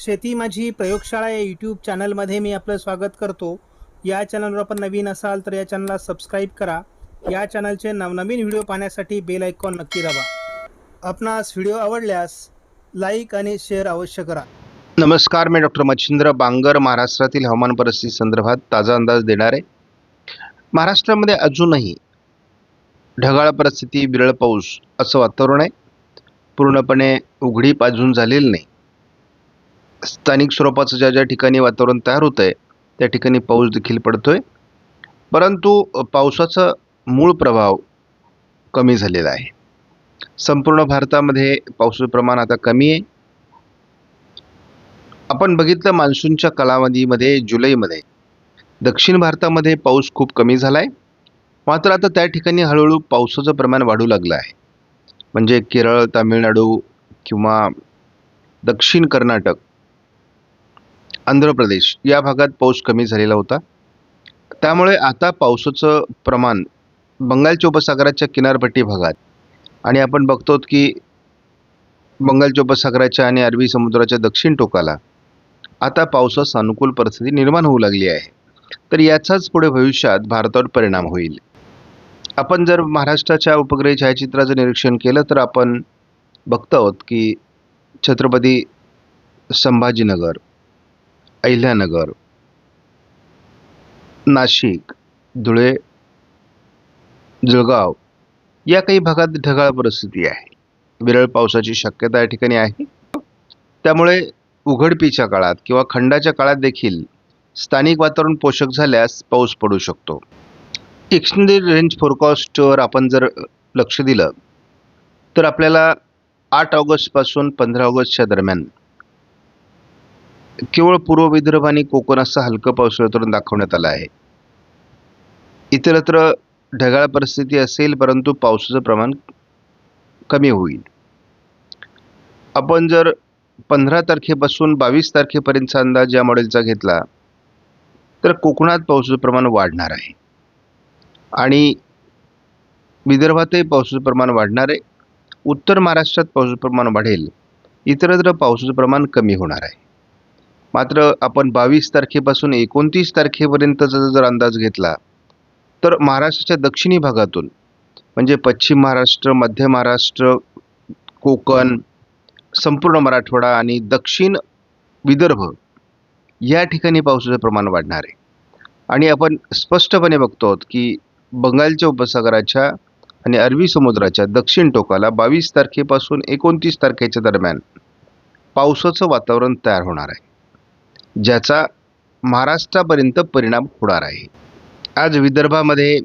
शेती माझी प्रयोगशाळा या यूट्यूब चॅनलमध्ये मी आपलं स्वागत करतो. या चॅनलवर आपण नवीन असाल तर या चॅनलला सबस्क्राईब करा. या चॅनलचे नवनवीन व्हिडिओ पाहण्यासाठी बेल आयकॉन नक्की दाबा. आपणास व्हिडिओ आवडल्यास लाईक आणि शेअर अवश्य करा. नमस्कार मी डॉक्टर मच्छिंद्र बांगर महाराष्ट्रातील हवामान परिस्थिती संदर्भात ताजा अंदाज देणार. आहे महाराष्ट्रामध्ये अजूनही ढगाळ परिस्थिती विरळ पाऊस असं वातावरण आहे. पूर्णपणे उघडीप अजून झालेली नाही. स्थानिक स्वरूपाचं ज्या ज्या ठिकाणी वातावरण तयार होतं आहे त्या ठिकाणी पाऊस देखील आहे परंतु पावसाचा मूळ प्रभाव कमी झालेला आहे. संपूर्ण भारतामध्ये पावसाचं प्रमाण आता कमी आहे. आपण बघितलं मान्सूनच्या कालावधीमध्ये जुलैमध्ये दक्षिण भारतामध्ये पाऊस खूप कमी झाला आहे मात्र आता त्या ठिकाणी हळूहळू पावसाचं प्रमाण वाढू लागलं आहे. म्हणजे केरळ तामिळनाडू किंवा दक्षिण कर्नाटक आंध्र प्रदेश या भागात पाऊस कमी झालेला होता. त्यामुळे आता पावसाचं प्रमाण बंगालच्या उपसागराच्या किनारपट्टी भागात आणि आपण बघतो की बंगालच्या उपसागराच्या आणि अरबी समुद्राच्या दक्षिण टोकाला आता पावसास अनुकूल परिस्थिती निर्माण होऊ लागली आहे. तर याचाच पुढे भविष्यात भारतावर परिणाम होईल. आपण जर महाराष्ट्राच्या उपग्रह छायाचित्राचं निरीक्षण केलं तर आपण बघतो आहोत की छत्रपती संभाजीनगर अहिल्यानगर नाशिक धुळे जळगाव या काही भागात ढगाळ परिस्थिती आहे. विरळ पावसाची शक्यता या ठिकाणी आहे. त्यामुळे उघडपीच्या काळात किंवा खंडाच्या काळात देखील स्थानिक वातावरण पोषक झाल्यास पाऊस पडू शकतो. एक्सटेंडेड रेंज फोरकास्टवर आपण जर लक्ष दिलं तर आपल्याला आठ ऑगस्टपासून पंधरा ऑगस्टच्या दरम्यान केवळ पूर्व विदर्भ आणि कोकण असं हलकं पावसाळ्यातून दाखवण्यात आलं आहे. इतरत्र ढगाळ परिस्थिती असेल परंतु पावसाचं प्रमाण कमी होईल. आपण जर पंधरा तारखेपासून बावीस तारखेपर्यंतचा अंदाज या मॉडेलचा घेतला तर कोकणात पावसाचं प्रमाण वाढणार आहे. आणि विदर्भातही पावसाचं प्रमाण वाढणार आहे. उत्तर महाराष्ट्रात पावसाचं प्रमाण वाढेल. इतरत्र पावसाचं प्रमाण कमी होणार आहे. मात्र आपण बावीस तारखेपासून एकोणतीस तारखेपर्यंतचा जर अंदाज घेतला तर महाराष्ट्राच्या दक्षिणी भागातून म्हणजे पश्चिम महाराष्ट्र मध्य महाराष्ट्र कोकण संपूर्ण मराठवाडा आणि दक्षिण विदर्भ या ठिकाणी पावसाचं प्रमाण वाढणार आहे. आणि आपण स्पष्टपणे बघतो आहोत की बंगालच्या उपसागराच्या आणि अरबी समुद्राच्या दक्षिण टोकाला बावीस तारखेपासून एकोणतीस तारखेच्या दरम्यान पावसाचं वातावरण तयार होणार आहे. ज्याचा महाराष्ट्रापर्यंत परिणाम होणार आहे. आज विदर्भामध्ये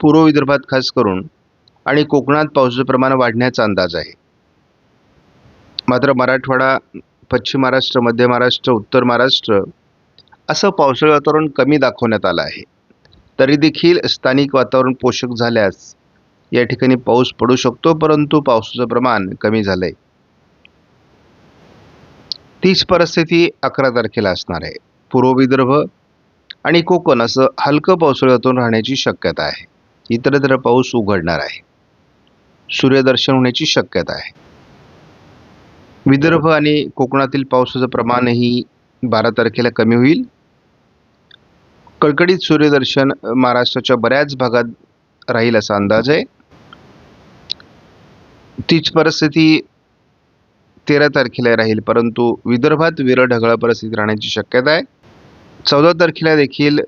पूर्व विदर्भात खास करून आणि कोकणात पावसाचं प्रमाण वाढण्याचा अंदाज आहे. मात्र मराठवाडा पश्चिम महाराष्ट्र मध्य महाराष्ट्र उत्तर महाराष्ट्र असं पावसाळी वातावरण कमी दाखवण्यात आलं आहे. तरी देखील स्थानिक वातावरण पोषक झाल्यास या ठिकाणी पाऊस पडू शकतो परंतु पावसाचं प्रमाण कमी झालं आहे तीच परिस्थिती अकरा तारखेला असणार आहे. पूर्व विदर्भ आणि कोकण असं हलकं पावसाळ्यातून राहण्याची शक्यता आहे. इतरत्र पाऊस उघडणार आहे. सूर्यदर्शन होण्याची शक्यता आहे. विदर्भ आणि कोकणातील पावसाचं प्रमाणही बारा तारखेला कमी होईल. कडकडीत सूर्यदर्शन महाराष्ट्राच्या बऱ्याच भागात राहील असा अंदाज आहे. तीच परिस्थिती तेरा तारखेला राहील परंतु विदर्भात विरळ ढगाळ परिस्थिती राहण्याची शक्यता आहे. चौदा तारखेला देखील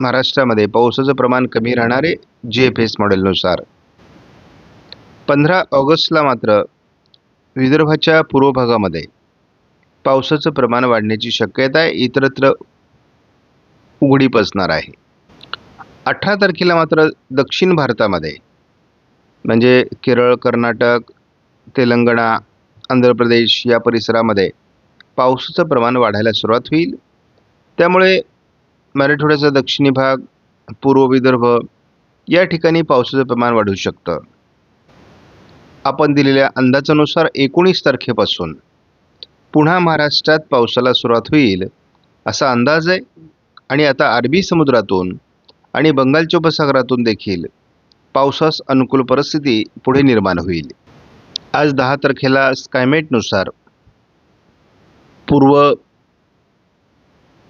महाराष्ट्रामध्ये पावसाचं प्रमाण कमी राहणार आहे जी एफ एस मॉडेलनुसार. पंधरा ऑगस्टला मात्र विदर्भाच्या पूर्व भागामध्ये पावसाचं प्रमाण वाढण्याची शक्यता आहे इतरत्र उघडीप असणार आहे. अठरा तारखेला मात्र दक्षिण भारतामध्ये म्हणजे केरळ कर्नाटक तेलंगणा आंध्र प्रदेश या परिसरामध्ये पावसाचं प्रमाण वाढायला सुरुवात होईल. त्यामुळे मराठवाड्याचा दक्षिणी भाग पूर्व विदर्भ या ठिकाणी पावसाचं प्रमाण वाढू शकतं. आपण दिलेल्या अंदाजानुसार एकोणीस तारखेपासून पुन्हा महाराष्ट्रात पावसाला सुरुवात होईल असा अंदाज आहे. आणि आता अरबी समुद्रातून आणि बंगालच्या उपसागरातून देखील पावसास अनुकूल परिस्थिती पुढे निर्माण होईल. आज दहा तारखेला स्कायमेटनुसार पूर्व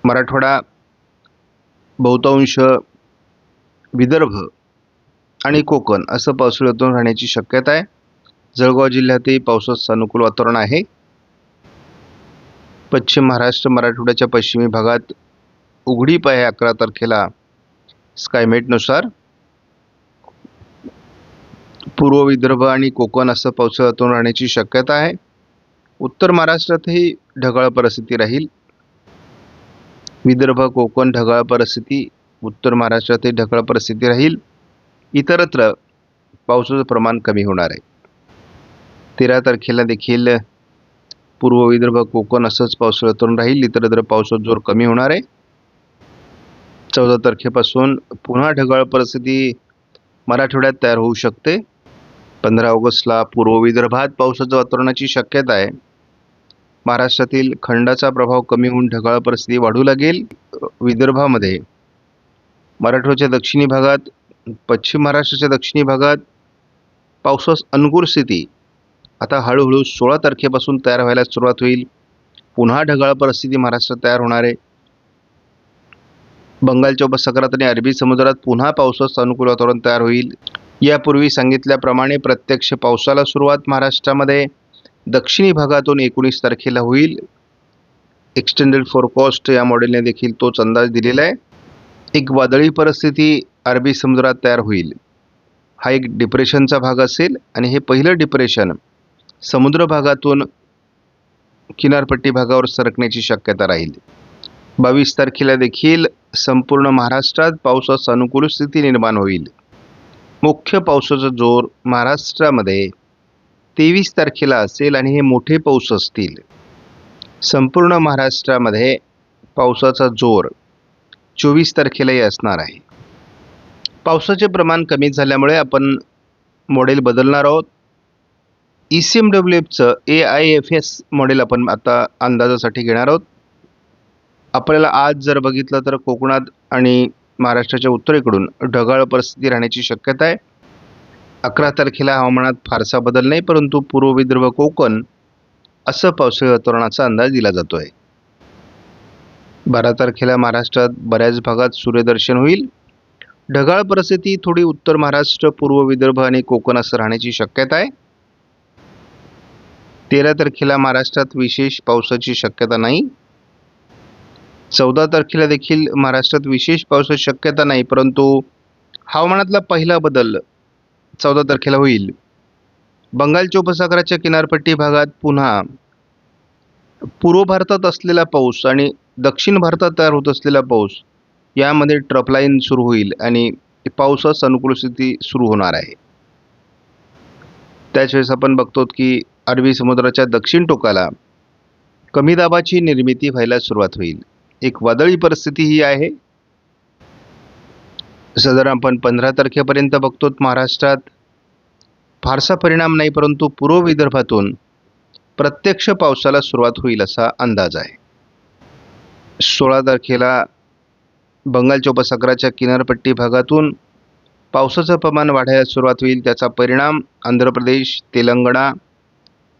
मराठवाडा बहुतांश विदर्भ आणि कोकण असं पावसाळ्यातून राहण्याची शक्यता आहे. जळगाव जिल्ह्यातही पावसाचं अनुकूल वातावरण आहे. पश्चिम महाराष्ट्र मराठवाड्याच्या पश्चिमी भागात उघडीप आहे अकरा तारखेला स्कायमेटनुसार पूर्व विदर्भ आणि कोकण असं पावसाळ्यातून राहण्याची शक्यता आहे. उत्तर महाराष्ट्रातही ढगाळ परिस्थिती राहील. विदर्भ कोकण ढगाळ परिस्थिती उत्तर महाराष्ट्रातही ढगाळ परिस्थिती राहील. इतरत्र पावसाचं प्रमाण कमी होणार आहे. तेरा तारखेला देखील पूर्व विदर्भ कोकण असंच पावसाळ्यातून राहील. इतरत्र पावसाचा जोर कमी होणार आहे. चौदा तारखेपासून पुन्हा ढगाळ परिस्थिती मराठवाड्यात तयार होऊ शकते. पंधरा ऑगस्टला पूर्व विदर्भात पावसाच्या वातावरणाची शक्यता आहे. महाराष्ट्रातील खंडाचा प्रभाव कमी होऊन ढगाळ परिस्थिती वाढू लागेल विदर्भामध्ये. मराठवाड्याच्या दक्षिणी भागात पश्चिम महाराष्ट्राच्या दक्षिणी भागात पावसास अनुकूल स्थिती. आता हळूहळू सोळा तारखेपासून तयार व्हायला सुरुवात होईल. पुन्हा ढगाळ परिस्थिती महाराष्ट्रात तयार होणार आहे. बंगालच्या उपसागरात आणि अरबी समुद्रात पुन्हा पावसास अनुकूल वातावरण तयार होईल. यापूर्वी सांगितल्याप्रमाणे प्रत्यक्ष पावसाला सुरुवात महाराष्ट्रामध्ये दक्षिणी भागातून एकोणीस तारखेला होईल. एक्सटेंडेड फोरकास्ट या मॉडेलने देखील तोच अंदाज दिलेला आहे. एक वादळी परिस्थिती अरबी समुद्रात तयार होईल. हा एक डिप्रेशनचा भाग असेल आणि हे पहिलं डिप्रेशन समुद्र भागातून किनारपट्टी भागावर सरकण्याची शक्यता राहील. बावीस तारखेला देखील संपूर्ण महाराष्ट्रात पावसास अनुकूल स्थिती निर्माण होईल. मुख्य पावसाचा जोर महाराष्ट्रामध्ये तेवीस तारखेला असेल आणि हे मोठे पाऊस असतील. संपूर्ण महाराष्ट्रामध्ये पावसाचा जोर चोवीस तारखेलाही असणार आहे. पावसाचे प्रमाण कमी झाल्यामुळे आपण मॉडेल बदलणार आहोत. E C M W एफचं A I F S model आपण आता अंदाजासाठी घेणार आहोत. आपल्याला आज जर बघितलं तर कोकणात आणि महाराष्ट्राच्या उत्तरेकडून ढगाळ परिस्थिती राहण्याची शक्यता आहे. अकरा तारखेला हवामानात फारसा बदल नाही परंतु पूर्व विदर्भ कोकण असं पावसाळी वातावरणाचा अंदाज दिला जातो आहे बारा तारखेला महाराष्ट्रात बऱ्याच भागात सूर्यदर्शन होईल. ढगाळ परिस्थिती थोडी उत्तर महाराष्ट्र पूर्व विदर्भ आणि कोकण असं राहण्याची शक्यता आहे. तेरा तारखेला महाराष्ट्रात विशेष पावसाची शक्यता नाही. चौदा तारखेला देखील महाराष्ट्रात विशेष पावसाची शक्यता नाही परंतु हवामानातला पहिला बदल चौदा तारखेला होईल. बंगालच्या उपसागराच्या किनारपट्टी भागात पुन्हा पूर्व भारतात असलेला पाऊस आणि दक्षिण भारतात तयार होत असलेला पाऊस यामध्ये ट्रपलाईन सुरू होईल आणि पावसास अनुकूल स्थिती सुरू होणार आहे. त्याच वेळेस आपण बघतो की अरबी समुद्राच्या दक्षिण टोकाला कमी दाबाची निर्मिती व्हायला सुरुवात होईल. एक वादळी परिस्थिती ही आहे. साधारण आपण पंधरा तारखेपर्यंत बघतो महाराष्ट्रात फारसा परिणाम नाही परंतु पूर्व विदर्भातून प्रत्यक्ष पावसाला सुरुवात होईल असा अंदाज आहे. सोळा तारखेला बंगालच्या उपसागराच्या किनारपट्टी भागातून पावसाचं प्रमाण वाढायला सुरुवात होईल. त्याचा परिणाम आंध्र प्रदेश तेलंगणा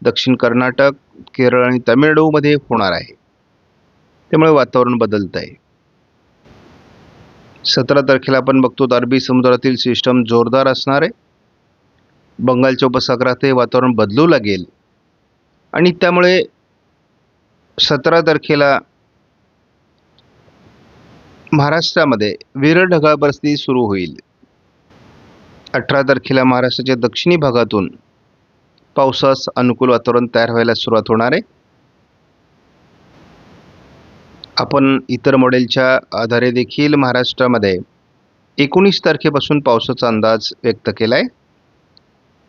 दक्षिण कर्नाटक केरळ आणि तामिळनाडूमध्ये होणार आहे. त्यामुळे वातावरण बदलत आहे सतरा तारखेला आपण बघतो तर अरबी समुद्रातील सिस्टम जोरदार असणार आहे. बंगालच्या उपसागरात हे वातावरण बदलू लागेल. आणि त्यामुळे सतरा तारखेला महाराष्ट्रामध्ये विरळ ढगाळ परिस्थिती सुरू होईल. अठरा तारखेला महाराष्ट्राच्या दक्षिणी भागातून पावसास अनुकूल वातावरण तयार व्हायला सुरुवात होणार आहे. आपण इतर मॉडेलच्या आधारे देखील महाराष्ट्रामध्ये एकोणीस तारखेपासून पावसाचा अंदाज व्यक्त केला आहे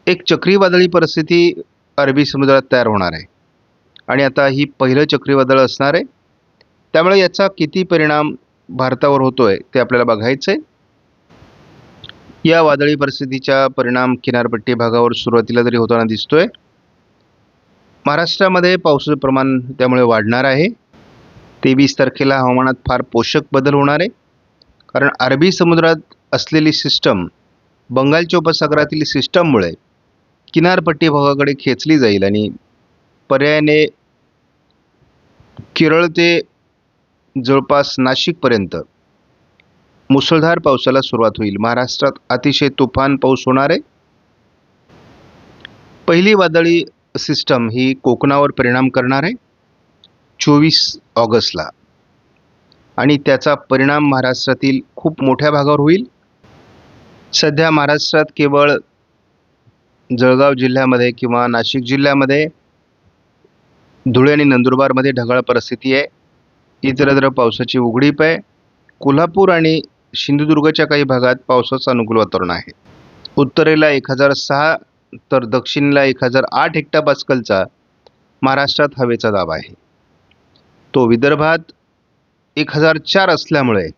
एक चक्रीवादळी परिस्थिती अरबी समुद्रात तयार होणार आहे. आणि आता ही पहिलं चक्रीवादळ असणार आहे. त्यामुळे याचा किती परिणाम भारतावर होतो आहे ते आपल्याला बघायचं आहे या वादळी परिस्थितीचा परिणाम किनारपट्टी भागावर सुरुवातीला तरी होताना दिसतोय. महाराष्ट्रामध्ये पावसाचं प्रमाण त्यामुळे वाढणार आहे. तेवीस तारखेला हवामानात फार पोषक बदल होणार आहे. कारण अरबी समुद्रात असलेली सिस्टम बंगालच्या उपसागरातील सिस्टममुळे किनारपट्टी भागाकडे खेचली जाईल आणि पर्यायाने केरळ ते जवळपास नाशिकपर्यंत मुसळधार पावसाला सुरुवात होईल. महाराष्ट्रात अतिशय तुफान पाऊस होणार आहे. पहिली वादळी सिस्टम ही कोकणावर परिणाम करणार आहे. चोवीस ऑगस्टला. आणि त्याचा परिणाम महाराष्ट्रातील खूप मोठ्या भागावर होईल. सध्या महाराष्ट्रात केवळ जळगाव जिल्ह्यामध्ये किंवा नाशिक जिल्ह्यामध्ये धुळे आणि नंदुरबारमध्ये ढगाळ परिस्थिती आहे. इतरत्र पावसाची उघडीप आहे. कोल्हापूर आणि सिंधुदुर्गच्या काही भागात पावसाचं अनुकूल वातावरण आहे. उत्तरेला एक हजार सहा तर दक्षिणेला एक हजार आठ हेक्टापास्कलचा महाराष्ट्रात हवेचा दाब आहे. तो विदर्भात एक हजार चार असल्यामुळे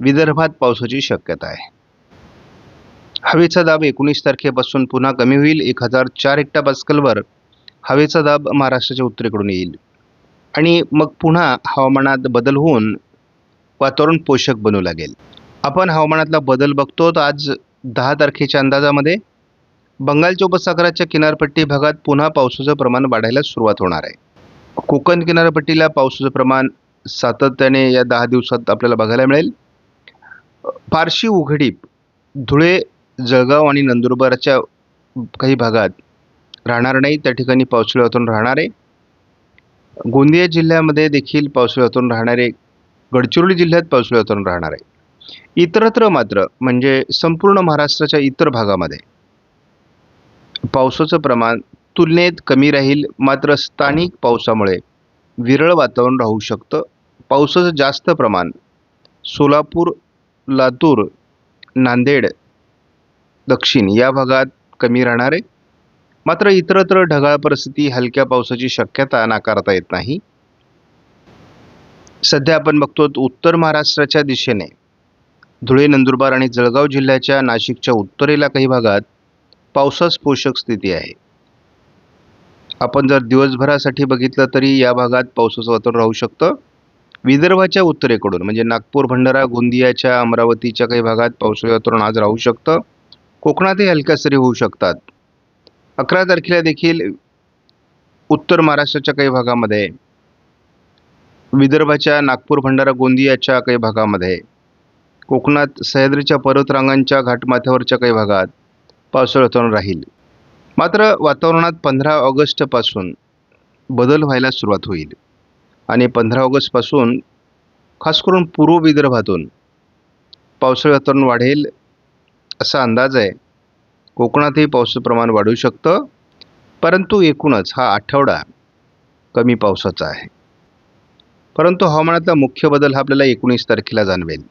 विदर्भात पावसाची शक्यता आहे. हवेचा दाब एकोणीस तारखेपासून पुन्हा कमी होईल. एक हजार चार हेक्टापास्कलवर हवेचा दाब महाराष्ट्राच्या उत्तरेकडून येईल. आणि मग पुन्हा हवामानात बदल होऊन वातावरण पोषक बनू लागेल. आपण हवामानातला बदल बघतो तर आज दहा तारखेच्या अंदाजामध्ये बंगालच्या उपसागराच्या किनारपट्टी भागात पुन्हा पावसाचं प्रमाण वाढायला सुरुवात होणार आहे. कोकण किनारपट्टीला पावसाचं प्रमाण सातत्याने या दहा दिवसात आपल्याला बघायला मिळेल. फारशी उघडीप धुळे जळगाव आणि नंदुरबारच्या काही भागात राहणार नाही. त्या ठिकाणी पावसाळी वातावरण राहणार आहे. गोंदिया जिल्ह्यामध्ये देखील पावसाळी वातावरण राहणार आहे. गडचिरोली जिल्ह्यात पावसाळी वातावरण राहणार आहे. इतरत्र मात्र म्हणजे संपूर्ण महाराष्ट्राच्या इतर भागामध्ये पावसाचं प्रमाण तुलनेत कमी राहील मात्र स्थानिक पावसामुळे. विरळ वातावरण राहू शकतं. पावसाचं जास्त प्रमाण. सोलापूर लातूर नांदेड दक्षिण या भागात कमी राहणार. आहे मात्र इतरत्र ढगाळ परिस्थिती हलक्या पावसाची शक्यता नाकारता येत नाही. सध्या आपण बघतो उत्तर महाराष्ट्राच्या दिशेने. धुळे नंदुरबार आणि जळगाव जिल्ह्याच्या नाशिकच्या उत्तरेला काही भागात पावसास पोषक स्थिती आहे. आपण जर दिवसभरासाठी बघितलं तरी या भागात पावसाचं वातावरण राहू शकतं. विदर्भाच्या उत्तरेकडून म्हणजे नागपूर भंडारा गोंदियाच्या अमरावतीच्या काही भागात पावसाळी वातावरण आज राहू शकतं. कोकणातही हलक्या सरी होऊ शकतात. अकरा तारखेला देखील उत्तर महाराष्ट्राच्या काही भागामध्ये विदर्भाच्या नागपूर भंडारा गोंदियाच्या काही भागामध्ये कोकणात सह्याद्रीच्या पर्वतरांगांच्या घाटमाथ्यावरच्या काही भागात पावसाळी वातावरण राहील. मात्र वातावरणात पंधरा ऑगस्टपासून बदल व्हायला सुरुवात होईल. आणि पंधरा ऑगस्टपासून खास करून पूर्व विदर्भातून पावसाळी वातावरण वाढेल असा अंदाज आहे. कोकणातही पावसाचं प्रमाण वाढू शकतं. परंतु एकूणच हा आठवडा कमी पावसाचा आहे. परंतु हवामानातला मुख्य बदल हा आपल्याला एकोणीस तारखेला जाणवेल.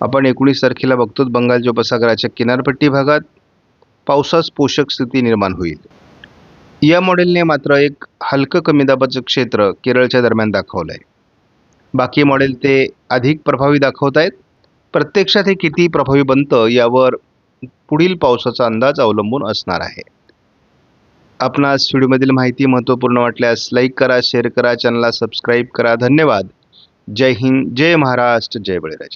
आपण एकोणीस तारखेला बघतो बंगालच्या उपसागराच्या किनारपट्टी भागात. पावसास पोषक स्थिती निर्माण होईल. या मॉडेलने मात्र एक हलकं कमी दाबाचं क्षेत्र केरळच्या दरम्यान दाखवलं आहे बाकी मॉडेल ते अधिक प्रभावी दाखवत आहेत. प्रत्यक्षात हे किती प्रभावी बनतं यावर पुढील पावसाचा अंदाज अवलंबून असणार आहे. आपणास व्हिडिओमधील माहिती महत्त्वपूर्ण वाटल्यास लाईक करा शेअर करा चॅनलला सबस्क्राईब करा. धन्यवाद. जय हिंद जय महाराष्ट्र जय बळीराजा.